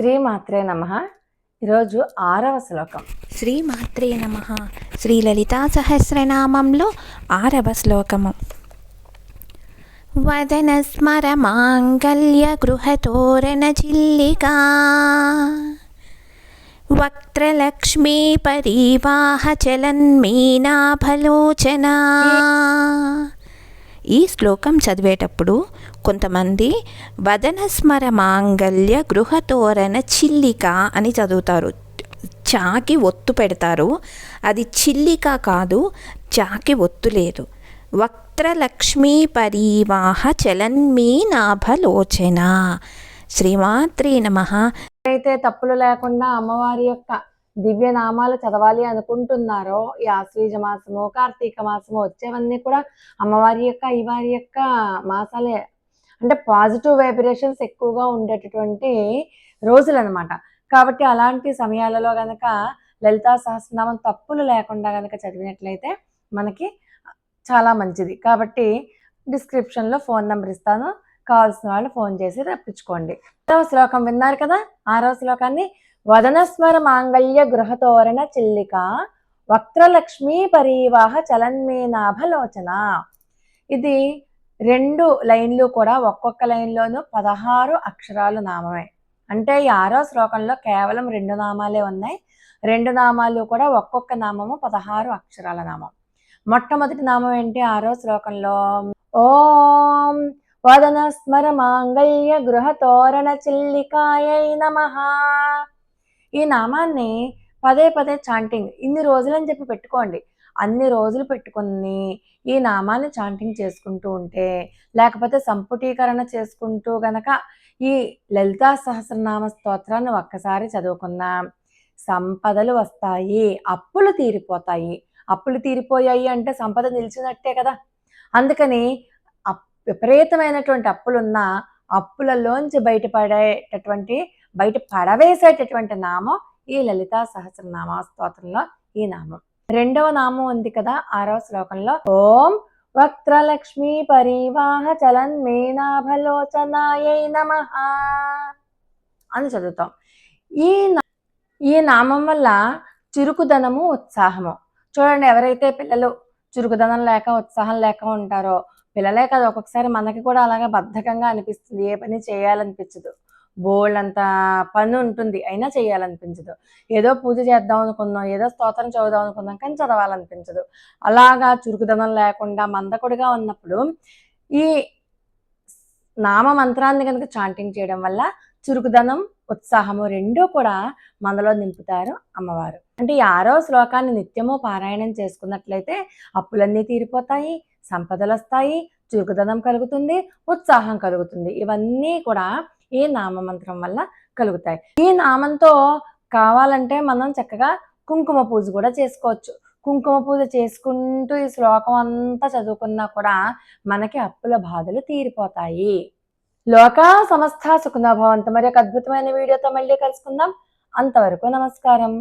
శ్రీమాత్రే నమ. ఈరోజు ఆరవ శ్లోకం. శ్రీమాత్రే నమ. శ్రీ లలితా సహస్రనామంలో ఆరవ శ్లోకము. వదన స్మర మాంగళ్య గృహతోరణ చిల్లికా. వక్త్రలక్ష్మీ పరీవాహ చలన్మీనాభలోచనా ఈ శ్లోకం చదివేటప్పుడు కొంతమంది వదన స్మర మాంగళ్య గృహతోరణ చిల్లిక అని చదువుతారు. చాకి ఒత్తు పెడతారు. అది చిల్లిక కాదు చాకి ఒత్తు లేదు. వక్త్రలక్ష్మీ పరివాహ చలన్మీ నాభలోచన. శ్రీమాత్రి నమ. అయితే తప్పులు లేకుండా అమ్మవారి యొక్క దివ్య నామాలు చదవాలి అనుకుంటున్నారో ఈ ఆశ్వీజ మాసము కార్తీక మాసము వచ్చేవన్నీ కూడా అమ్మవారి యొక్క అయ్యవారి యొక్క మాసాలే. అంటే పాజిటివ్ వైబ్రేషన్స్ ఎక్కువగా ఉండేటటువంటి రోజులు అనమాట కాబట్టి అలాంటి సమయాలలో కనుక లలితా సహస్రనామం తప్పులు లేకుండా కనుక చదివినట్లయితే మనకి చాలా మంచిది. కాబట్టి డిస్క్రిప్షన్లో ఫోన్ నెంబర్ ఇస్తాను. కావాల్సిన వాళ్ళు ఫోన్ చేసి రప్పించుకోండి. ఆరవ శ్లోకం విన్నారు కదా? ఆరవ శ్లోకాన్ని వదనస్మర మాంగళ్య గృహతోరణ చిల్లిక వక్త్రలక్ష్మీ పరివాహ చలన్మేనాభలోచన. ఇది రెండు లైన్లు కూడా ఒక్కొక్క లైన్లోనూ పదహారు అక్షరాలు నామమే. అంటే ఈ ఆరో శ్లోకంలో కేవలం రెండు నామాలే ఉన్నాయి. రెండు నామాలు కూడా ఒక్కొక్క నామము పదహారు అక్షరాల నామం. మొట్టమొదటి నామం ఏంటి? ఆరో శ్లోకంలో ఓం వదన స్మర మాంగళ్య గృహ తోరణ చిల్లికాయై నమ. ఈ నామాన్ని పదే పదే చాంటింగ్ ఇన్ని రోజులని చెప్పి పెట్టుకోండి. అన్ని రోజులు పెట్టుకుని ఈ నామాన్ని చాంటింగ్ చేసుకుంటూ ఉంటే లేకపోతే సంపుటీకరణ చేసుకుంటూ గనక ఈ లలితా సహస్రనామ స్తోత్రాన్ని ఒక్కసారి చదువుకున్నా సంపదలు వస్తాయి అప్పులు తీరిపోతాయి. అప్పులు తీరిపోయాయి అంటే సంపద నిలిచినట్టే కదా. అందుకని అప్- విపరీతమైనటువంటి అప్పులున్న అప్పులలోంచి బయటపడేటటువంటి బయట పడవేసేటటువంటి నామం ఈ లలితా సహస్రనామ స్తోత్రంలో ఈ నామం. రెండవ నామం ఉంది కదా ఆరవ శ్లోకంలో. ఓం వక్త్రలక్ష్మీ పరివాహ చలన్ మేనాభలోచనాయై నమ అని చదువుతాం. ఈ ఈ నామం వల్ల చురుకుదనము ఉత్సాహము. చూడండి ఎవరైతే పిల్లలు చురుకుదనం లేక ఉత్సాహం లేక ఉంటారో పిల్లలే కదా ఒక్కొక్కసారి మనకి కూడా అలాగే బద్ధకంగా అనిపిస్తుంది. ఏ పని చేయాలనిపించదు. బోల్డ్ అంత పని ఉంటుంది అయినా చేయాలనిపించదు ఏదో పూజ చేద్దాం అనుకున్నాం ఏదో స్తోత్రం చదువుదాం అనుకున్నాం కానీ చదవాలనిపించదు. అలాగా చురుకుదనం లేకుండా మందకొడిగా ఉన్నప్పుడు ఈ నామ మంత్రాన్ని కనుక చాంటింగ్ చేయడం వల్ల చురుకుదనం ఉత్సాహము రెండూ కూడా మనలో నింపుతారు అమ్మవారు. అంటే ఈ ఆరో శ్లోకాన్ని నిత్యము పారాయణం చేసుకున్నట్లయితే అప్పులన్నీ తీరిపోతాయి సంపదలు వస్తాయి చురుకుదనం కలుగుతుంది ఉత్సాహం కలుగుతుంది. ఇవన్నీ కూడా ఈ నామమంత్రం వల్ల కలుగుతాయి. ఈ నామంతో కావాలంటే మనం చక్కగా కుంకుమ పూజ కూడా చేసుకోవచ్చు. కుంకుమ పూజ చేసుకుంటూ ఈ శ్లోకం అంతా చదువుకున్నా కూడా మనకి అప్పుల బాధలు తీరిపోతాయి. లోక సమస్త సుఖనభవంత మరి ఒక అద్భుతమైన వీడియోతో మళ్ళీ కలుసుకుందాం. అంతవరకు నమస్కారం.